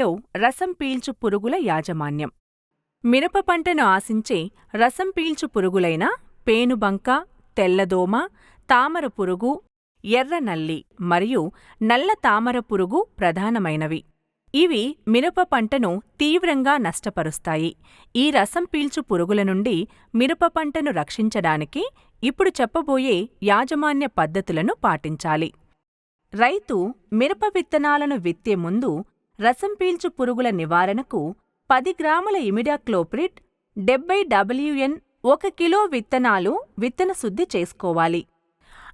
మిరప పంటలో రసం పీల్చు పురుగుల యాజమాన్యం. మిరప పంటను ఆశించే రసం పీల్చు పురుగులైన పేనుబంక తెల్లదోమ తామర పురుగు ఎర్ర నల్లి మరియు నల్ల తామర పురుగు ప్రధానమైనవి. ఇవి మిరప పంటను తీవ్రంగా నష్టపరుస్తాయి. ఈ రసం పీల్చు పురుగుల నుండి మిరప పంటను రక్షించడానికి ఇప్పుడు చెప్పబోయే యాజమాన్య పద్ధతులను పాటించాలి. రైతు మిరప విత్తనాలను విత్తే ముందు రసం పీల్చు పురుగుల నివారణకు పది గ్రాముల ఇమిడాక్లోప్రిట్ డెబ్బై డబ్ల్యూఎన్ ఒక కిలో విత్తనాలు విత్తన శుద్ధి చేసుకోవాలి.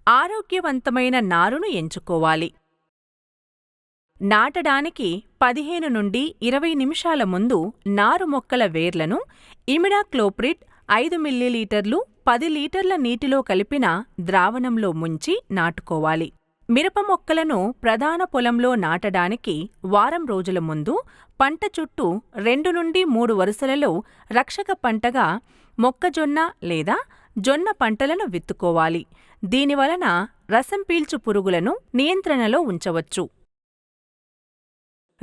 ఆరోగ్యవంతమైన నారును ఎంచుకోవాలి. నాటడానికి పదిహేను నుండి ఇరవై నిమిషాల ముందు నారు మొక్కల వేర్లను ఇమిడాక్లోప్రిట్ ఐదు మిల్లీలీటర్లు పది లీటర్ల నీటిలో కలిపిన ద్రావణంలో ముంచి నాటుకోవాలి. మిరప మొక్కలను ప్రధాన పొలంలో నాటడానికి వారం రోజుల ముందు పంట చుట్టూ రెండు నుండి మూడు వరుసలలో రక్షక పంటగా మొక్కజొన్న లేదా జొన్న పంటలను విత్తుకోవాలి. దీనివలన రసం పీల్చు పురుగులను నియంత్రణలో ఉంచవచ్చు.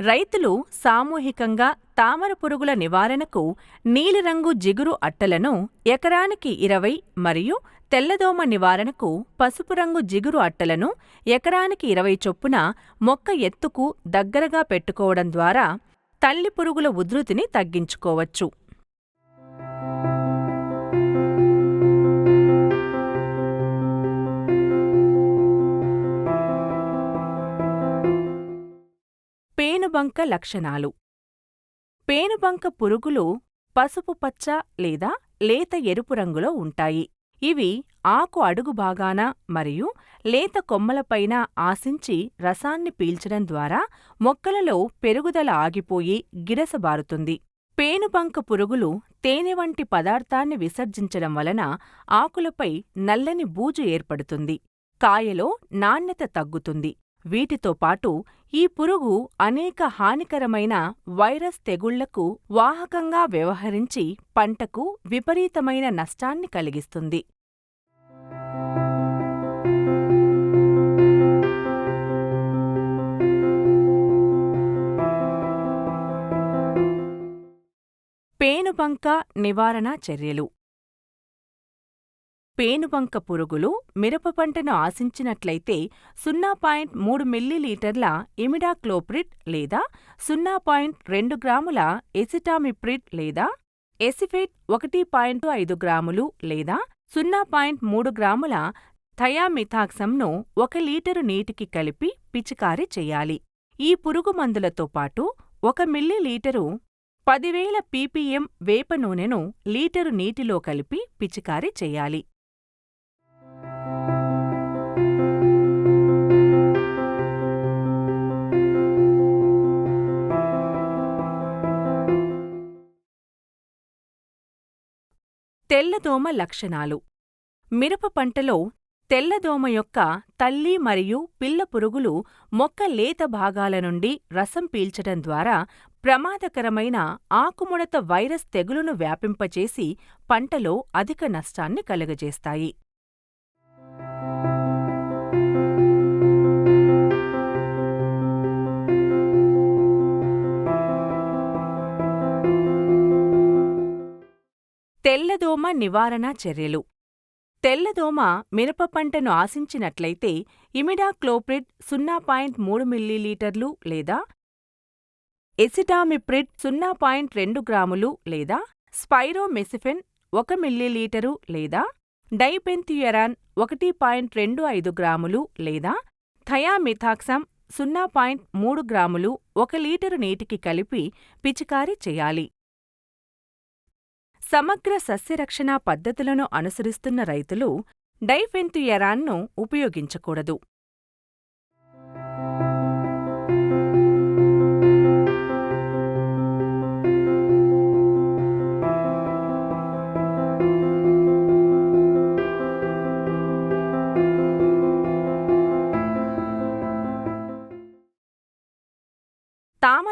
రైతులు సామూహికంగా తామర పురుగుల నివారణకు నీలిరంగు జిగురు అట్టలను ఎకరానికి ఇరవై మరియు తెల్లదోమ నివారణకు పసుపు రంగు జిగురు అట్టలను ఎకరానికి ఇరవై చొప్పున మొక్క ఎత్తుకు దగ్గరగా పెట్టుకోవడం ద్వారా తల్లి పురుగుల ఉధృతిని తగ్గించుకోవచ్చు. పేనుబంక లక్షణాలు. పేనుబంక పురుగులు పసుపు పచ్చ లేదా లేత ఎరుపు రంగులో ఉంటాయి. ఇవి ఆకు అడుగు భాగాన మరియు లేత కొమ్మలపైన ఆశించి రసాన్ని పీల్చడం ద్వారా మొక్కలలో పెరుగుదల ఆగిపోయి గిరసబారుతుంది పేనుబంక పురుగులు తేనె వంటి పదార్థాన్ని విసర్జించడం వలన ఆకులపై నల్లని బూజు ఏర్పడుతుంది. కాయలో నాణ్యత తగ్గుతుంది. వీటితో పాటు ఈ పురుగు అనేక హానికరమైన వైరస్ తెగుళ్ళకు వాహకంగా వ్యవహరించి పంటకు విపరీతమైన నష్టాన్ని కలిగిస్తుంది. పేనుబంక నివారణ చర్యలు. పేనుబంక పురుగులు మిరప పంటను ఆశించినట్లయితే సున్నా పాయింట్ మూడు మిల్లీలీటర్ల ఇమిడాక్లోప్రిడ్ లేదా సున్నా పాయింట్ రెండు గ్రాముల ఎసిటామిప్రిడ్ లేదా ఎసిఫేట్ ఒకటి పాయింట్ ఐదు గ్రాములు లేదా సున్నా పాయింట్ మూడు గ్రాముల థయామిథాక్సంను ఒక లీటరు నీటికి కలిపి పిచికారీ చేయాలి. ఈ పురుగు మందులతో పాటు ఒక మిల్లీలీటరు పదివేల పీపీఎం వేప నూనెను లీటరు నీటిలో కలిపి పిచికారీ చేయాలి. తెల్లదోమ లక్షణాలు. మిరప పంటలో తెల్లదోమ యొక్క తల్లి మరియు పిల్ల పురుగులు మొక్క లేత భాగాల నుండి రసం పీల్చడం ద్వారా ప్రమాదకరమైన ఆకుముడత వైరస్ తెగులును వ్యాపింపచేసి పంటలో అధిక నష్టాన్ని కలుగజేస్తాయి. తెల్లదోమ నివారణ చర్యలు. తెల్లదోమ మిరప పంటను ఆశించినట్లయితే ఇమిడాక్లోప్రిడ్ సున్నా పాయింట్ మూడు మిల్లీలీటర్లు లేదా ఎసిటామిప్రిడ్ సున్నా పాయింట్ రెండు గ్రాములు లేదా స్పైరోమెసిఫెన్ ఒక మిల్లీలీటరు లేదా డైపెంథియరాన్ ఒకటి పాయింట్ రెండు ఐదు గ్రాములు లేదా థయామిథాక్సమ్ సున్నా పాయింట్ మూడు గ్రాములు ఒక లీటరు నీటికి కలిపి పిచికారీ చేయాలి. సమగ్ర సస్యరక్షణ పద్ధతులను అనుసరిస్తున్న రైతులు డైఫెన్థుయరాన్ను ఉపయోగించకూడదు.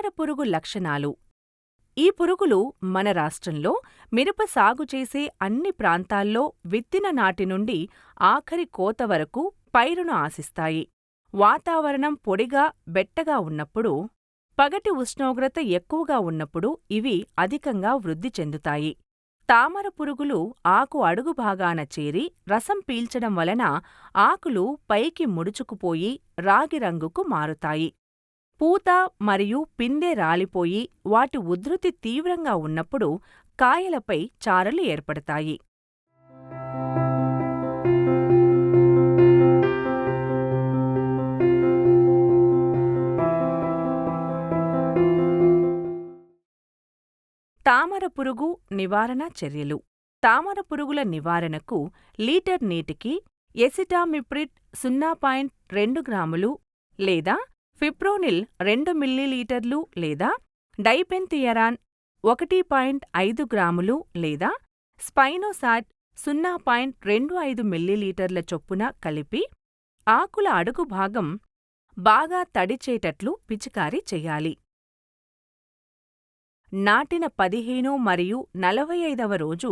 తామరపురుగు లక్షణాలు. ఈ పురుగులు మన రాష్ట్రంలో మిరప సాగు చేసే అన్ని ప్రాంతాల్లో విత్తిన నాటి నుండి ఆఖరి కోత వరకు పైరును ఆశిస్తాయి. వాతావరణం పొడిగా బెట్టగా ఉన్నప్పుడు పగటి ఉష్ణోగ్రత ఎక్కువగా ఉన్నప్పుడు ఇవి అధికంగా వృద్ధి చెందుతాయి. తామర పురుగులు ఆకు అడుగు భాగాన చేరి రసం పీల్చడం వలన ఆకులు పైకి ముడుచుకుపోయి రాగి రంగుకు మారుతాయి. పూత మరియు పిందె రాలిపోయి వాటి ఉధృతి తీవ్రంగా ఉన్నప్పుడు కాయలపై చారలు ఏర్పడతాయి. తామర పురుగు నివారణ చర్యలు. తామర పురుగుల నివారణకు లీటర్ నీటికి ఎసిటామిప్రిడ్ సున్నా పాయింట్ రెండు గ్రాములు లేదా ఫిప్రోనిల్ రెండు మిల్లీలీటర్లు లేదా డైపెన్థియరాన్ ఒకటి పాయింట్ ఐదు గ్రాములు లేదా స్పైనోసాట్ సున్నా పాయింట్ రెండు ఐదు మిల్లీలీటర్ల చొప్పున కలిపి ఆకుల అడుగు భాగం బాగా తడిచేటట్లు పిచికారీ చెయ్యాలి నాటిన పదిహేను మరియు నలభై ఐదవ రోజు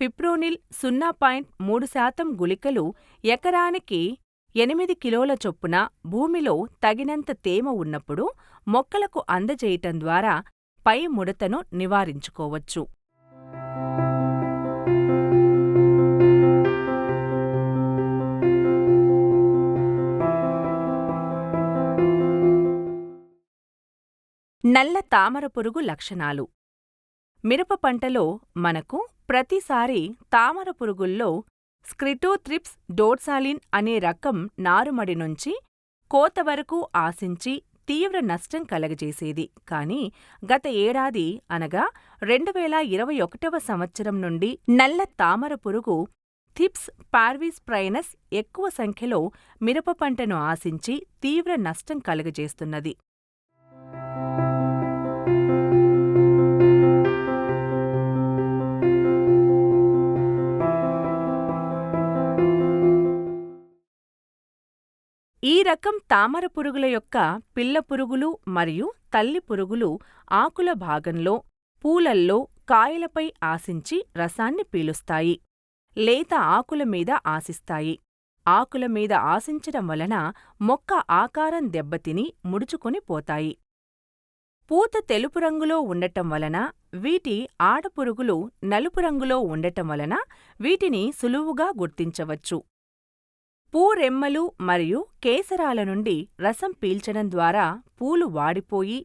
ఫిప్రోనిల్ సున్నా పాయింట్ మూడు శాతం గుళికలు ఎకరానికి ఎనిమిది కిలోల చొప్పున భూమిలో తగినంత తేమ ఉన్నప్పుడు మొక్కలకు అందజేయటం ద్వారా పై ముడతను నివారించుకోవచ్చు. నల్ల తామర పురుగు లక్షణాలు. మిరప పంటలో మనకు ప్రతిసారి తామర పురుగుల్లో స్క్రిటోథ్రిప్స్ డోర్సాలిన్ అనే రకం నారుమడి నుంచి కోత వరకు ఆశించి తీవ్ర నష్టం కలగజేసేది. కానీ గత ఏడాది అనగా రెండువేల ఇరవై ఒకటవ సంవత్సరం నుండి నల్ల తామర పురుగు థిప్స్ పార్వీస్ ప్రైనస్ ఎక్కువ సంఖ్యలో మిరప పంటను ఆశించి తీవ్ర నష్టం కలుగజేస్తున్నది. ఈ రకం తామర పురుగుల యొక్క పిల్ల పురుగులు మరియు తల్లి పురుగులు ఆకుల భాగంలో పూలల్లో కాయలపై ఆశించి రసాన్ని పీలుస్తాయి లేత ఆకుల మీద ఆశిస్తాయి. ఆకుల మీద ఆశించడం వలన మొక్క ఆకారం దెబ్బతిని ముడుచుకొని పోతాయి. పూత తెలుపు రంగులో ఉండటం వలన వీటి ఆడపురుగులు నలుపు రంగులో ఉండటం వలన వీటిని సులువుగా గుర్తించవచ్చు. పూరెమ్మలు మరియు కేసరాల నుండి రసం పీల్చడం ద్వారా పూలు వాడిపోయి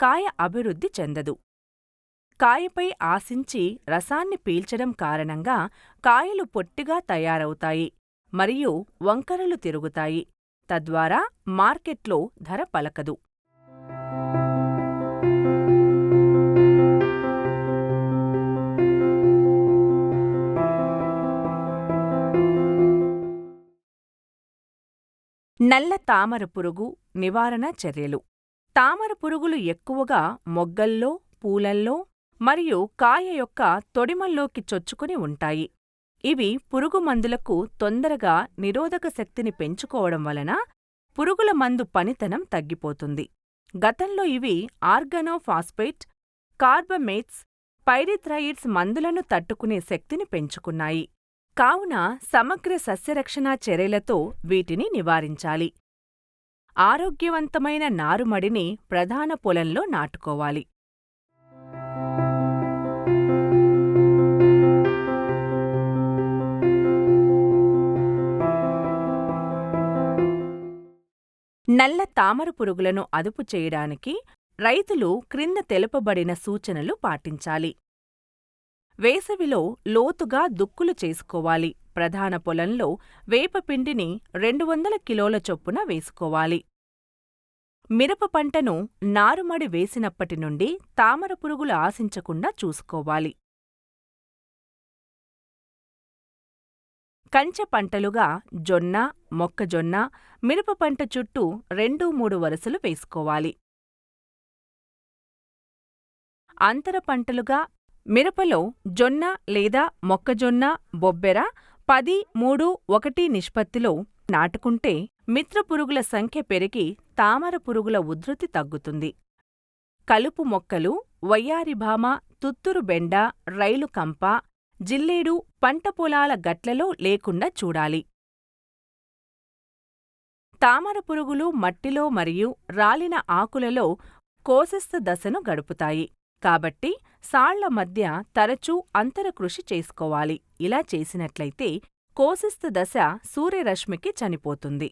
కాయ అభివృద్ధి చెందదు. కాయపై ఆశించి రసాన్ని పీల్చడం కారణంగా కాయలు పొట్టిగా తయారవుతాయి మరియు వంకరలు తిరుగుతాయి. తద్వారా మార్కెట్లో ధర పలకదు. నల్ల తామర పురుగు నివారణ చర్యలు. తామర పురుగులు ఎక్కువగా మొగ్గల్లో పూలల్లో మరియు కాయ యొక్క తొడిమల్లోకి చొచ్చుకుని ఉంటాయి. ఇవి పురుగు మందులకు తొందరగా నిరోధక శక్తిని పెంచుకోవడం వలన పురుగుల మందు పనితనం తగ్గిపోతుంది. గతంలో ఇవి ఆర్గనోఫాస్ఫేట్ కార్బమేట్స్ పైరిథ్రాయిడ్స్ మందులను తట్టుకునే శక్తిని పెంచుకున్నాయి. కావున సమగ్ర సస్యరక్షణా చర్యలతో వీటిని నివారించాలి. ఆరోగ్యవంతమైన నారుమడిని ప్రధాన పొలంలో నాటుకోవాలి. నల్ల తామర పురుగులను అదుపు చేయడానికి రైతులు క్రింద తెలుపబడిన సూచనలు పాటించాలి. వేసవిలో లోతుగా దుక్కులు చేసుకోవాలి. ప్రధాన పొలంలో వేపపిండిని రెండు వందల కిలోల చొప్పున వేసుకోవాలి. మిరప పంటను నారుమడి వేసినప్పటి నుండి తామర పురుగులు ఆశించకుండా చూసుకోవాలి. కంచె పంటలుగా జొన్న మొక్కజొన్న మిరప పంట చుట్టూ రెండు మూడు వరుసలు వేసుకోవాలి. అంతర పంటలుగా మిరపలో జొన్న లేదా మొక్కజొన్న బొబ్బెర పది మూడు ఒకటి నిష్పత్తిలో నాటుకుంటే మిత్రపురుగుల సంఖ్య పెరిగి తామర పురుగుల ఉధృతి తగ్గుతుంది. కలుపు మొక్కలు వయ్యారిభామ తుత్తురు బెండ రైలు కంప జిల్లేడు పంట పొలాల గట్లలో లేకుండా చూడాలి. తామర పురుగులు మట్టిలో మరియు రాలిన ఆకులలో కోశస్థ దశను గడుపుతాయి. కాబట్టి సాళ్ళ మధ్య తరచూ అంతరకృషి చేసుకోవాలి. ఇలా చేసినట్లయితే కోశస్థ దశ సూర్యరశ్మికి చనిపోతుంది.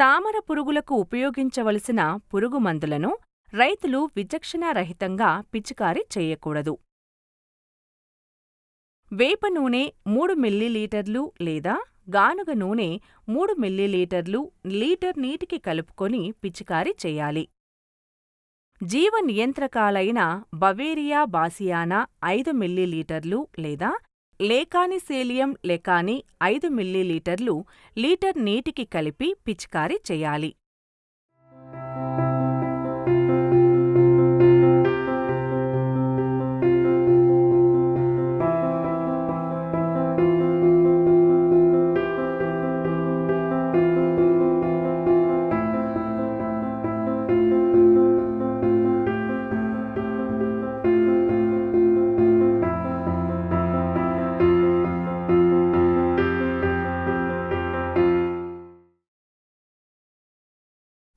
తామర పురుగులకు ఉపయోగించవలసిన పురుగుమందులను రైతులు విచక్షణారహితంగా పిచికారీ చేయకూడదు. వేప నూనె మూడు మిల్లీలీటర్లు లేదా గానుగ నూనె మూడు మిల్లీలీటర్లు లీటర్ నీటికి కలుపుకొని పిచికారీ చేయాలి. జీవ నియంత్రకాలైన బవేరియా బాసియానా ఐదు మిల్లీలీటర్లు లేదా లేకానిసేలియం లెకాని ఐదు మిల్లీలీటర్లు లీటర్ నీటికి కలిపి పిచికారీ చేయాలి.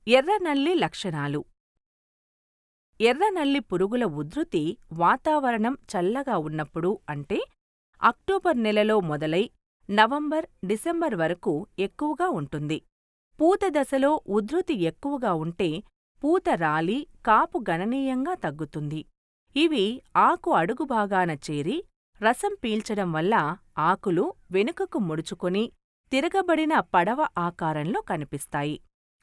ఎర్రనల్లి లక్షణాలు. ఎర్రనల్లి పురుగుల ఉధృతి వాతావరణం చల్లగా ఉన్నప్పుడు అంటే అక్టోబర్ నెలలో మొదలై నవంబర్ డిసెంబర్ వరకు ఎక్కువగా ఉంటుంది. పూత దశలో ఉధృతి ఎక్కువగా ఉంటే పూత రాలి కాపు గణనీయంగా తగ్గుతుంది. ఇవి ఆకు అడుగు భాగాన చేరి రసం పీల్చడం వల్ల ఆకులు వెనుకకు ముడుచుకొని తిరగబడిన పడవ ఆకారంలో కనిపిస్తాయి.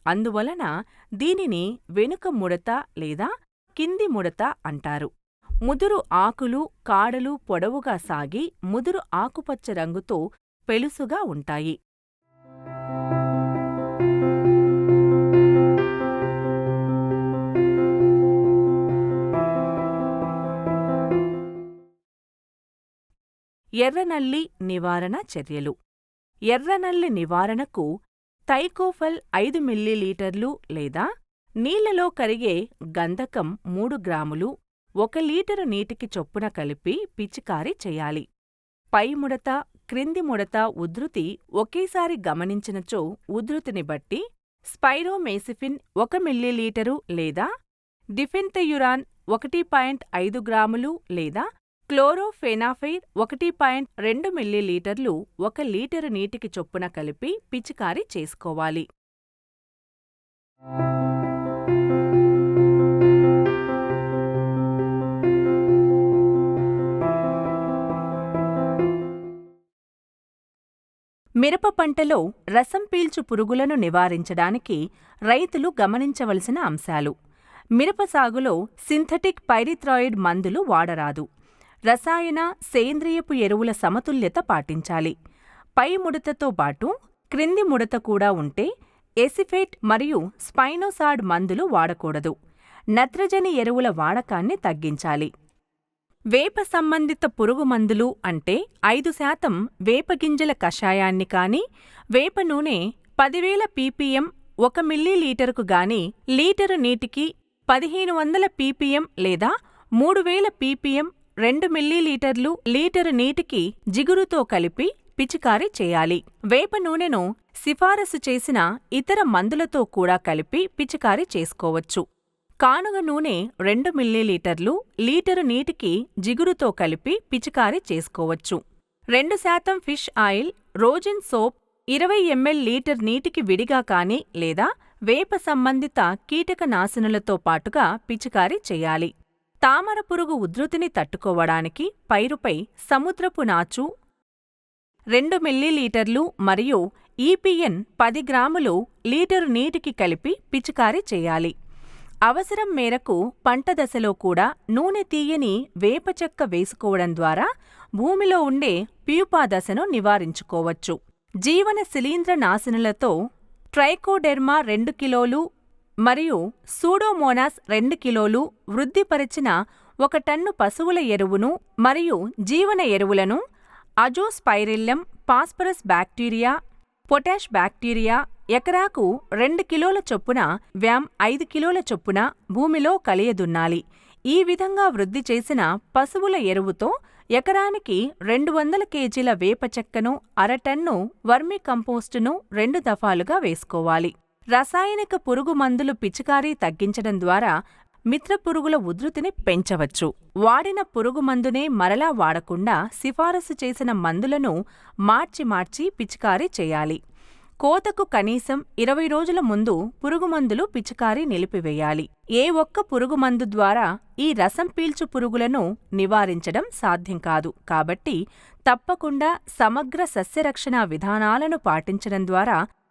అందువలన దీనిని వెనుక ముడత లేదా కింది ముడత అంటారు. ముదురు ఆకులు కాడలు పొడవుగా సాగి ముదురు ఆకుపచ్చ రంగుతో పెలుసుగా ఉంటాయి. ఎర్రనల్లి నివారణ చర్యలు. ఎర్రనల్లి నివారణకు థైకోఫల్ ఐదు మిల్లీలీటర్లు లేదా నీళ్ళలో కరిగే గంధకం మూడు గ్రాములు ఒక లీటరు నీటికి చొప్పున కలిపి పిచికారీ చేయాలి. పై ముడత క్రింది ముడత ఉధృతి ఒకేసారి గమనించినచో ఉధృతిని బట్టి స్పైరోమేసిఫిన్ ఒక మిల్లీలీటరు లేదా డిఫెన్తయురాన్ ఒకటి పాయింట్ ఐదు గ్రాములు లేదా క్లోరోఫెనాఫైర్ ఒకటి పాయింట్ రెండు మిల్లీలీటర్లు ఒక లీటరు నీటికి చొప్పున కలిపి పిచికారీ చేసుకోవాలి. మిరప పంటలో రసం పీల్చు పురుగులను నివారించడానికి రైతులు గమనించవలసిన అంశాలు. మిరప సాగులో సింథటిక్ పైరిథ్రాయిడ్ మందులు వాడరాదు. రసాయన సేంద్రియపు ఎరువుల సమతుల్యత పాటించాలి. పై ముడతతో పాటు క్రింది ముడత కూడా ఉంటే ఎసిఫేట్ మరియు స్పైనోసాడ్ మందులు వాడకూడదు. నత్రజని ఎరువుల వాడకాన్ని తగ్గించాలి. వేప సంబంధిత పురుగు మందులు అంటే ఐదు శాతం వేపగింజల కషాయాన్ని కానీ వేప నూనె పదివేల పీపీఎం ఒక మిల్లీలీటరుకు గాని లీటరు నీటికి పదిహేను వందల పీపీఎం లేదా మూడు వేల పీపీఎం రెండు మిల్లీలీటర్లు లీటరు నీటికి జిగురుతో కలిపి పిచికారీ చేయాలి. వేప నూనెను సిఫారసు చేసిన ఇతర మందులతో కూడా కలిపి పిచికారీ చేసుకోవచ్చు. కానుగ నూనె రెండు మిల్లీలీటర్లు లీటరు నీటికి జిగురుతో కలిపి పిచికారీ చేసుకోవచ్చు. రెండు శాతం ఫిష్ ఆయిల్ రోజిన్ సోప్ ఇరవై ఎంఎల్ లీటర్ నీటికి విడిగా కానీ లేదా వేప సంబంధిత కీటకనాశనులతో పాటుగా పిచికారీ చేయాలి. తామర పురుగు ఉధృతిని తట్టుకోవడానికి పైరుపై సముద్రపు నాచు రెండు మిల్లీలీటర్లు మరియు ఈపిఎన్ పది గ్రాములు లీటరు నీటికి కలిపి పిచికారీ చేయాలి. అవసరం మేరకు పంట దశలో కూడా నూనె తీయని వేప చెక్క వేసుకోవడం ద్వారా భూమిలో ఉండే ప్యూపా దశను నివారించుకోవచ్చు. జీవన శిలీంద్ర నాశనులతో ట్రైకోడెర్మా రెండు కిలోలు మరియు సూడోమోనాస్ రెండు కిలోలు వృద్ధిపరిచిన ఒక టన్ను పశువుల ఎరువును మరియు జీవన ఎరువులను azospirillum phosphorus bacteria potash bacteria ఎకరాకు రెండు కిలోల చొప్పున వ్యామ్ ఐదు కిలోల చొప్పున భూమిలో కలియదున్నాలి. ఈ విధంగా వృద్ధి చేసిన పశువుల ఎరువుతో ఎకరానికి రెండు వందల కేజీల వేప చెక్కను అరటన్ను వర్మి కంపోస్టును రెండు దఫాలుగా వేసుకోవాలి. రసాయనిక పురుగు మందులు పిచికారీ తగ్గించడం ద్వారా మిత్ర పురుగుల ఉధృతిని పెంచవచ్చు. వాడిన పురుగు మందునే మరలా వాడకుండా సిఫారసు చేసిన మందులను మార్చి మార్చి పిచికారీ చేయాలి. కోతకు కనీసం ఇరవై రోజుల ముందు పురుగుమందులు పిచికారీ నిలిపివేయాలి. ఏ ఒక్క పురుగుమందు ద్వారా ఈ రసం పీల్చు పురుగులను నివారించడం సాధ్యం కాదు. కాబట్టి తప్పకుండా సమగ్ర సస్యరక్షణ విధానాలను పాటించడం ద్వారా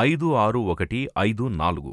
ఐదు ఆరు ఒకటి ఐదు నాలుగు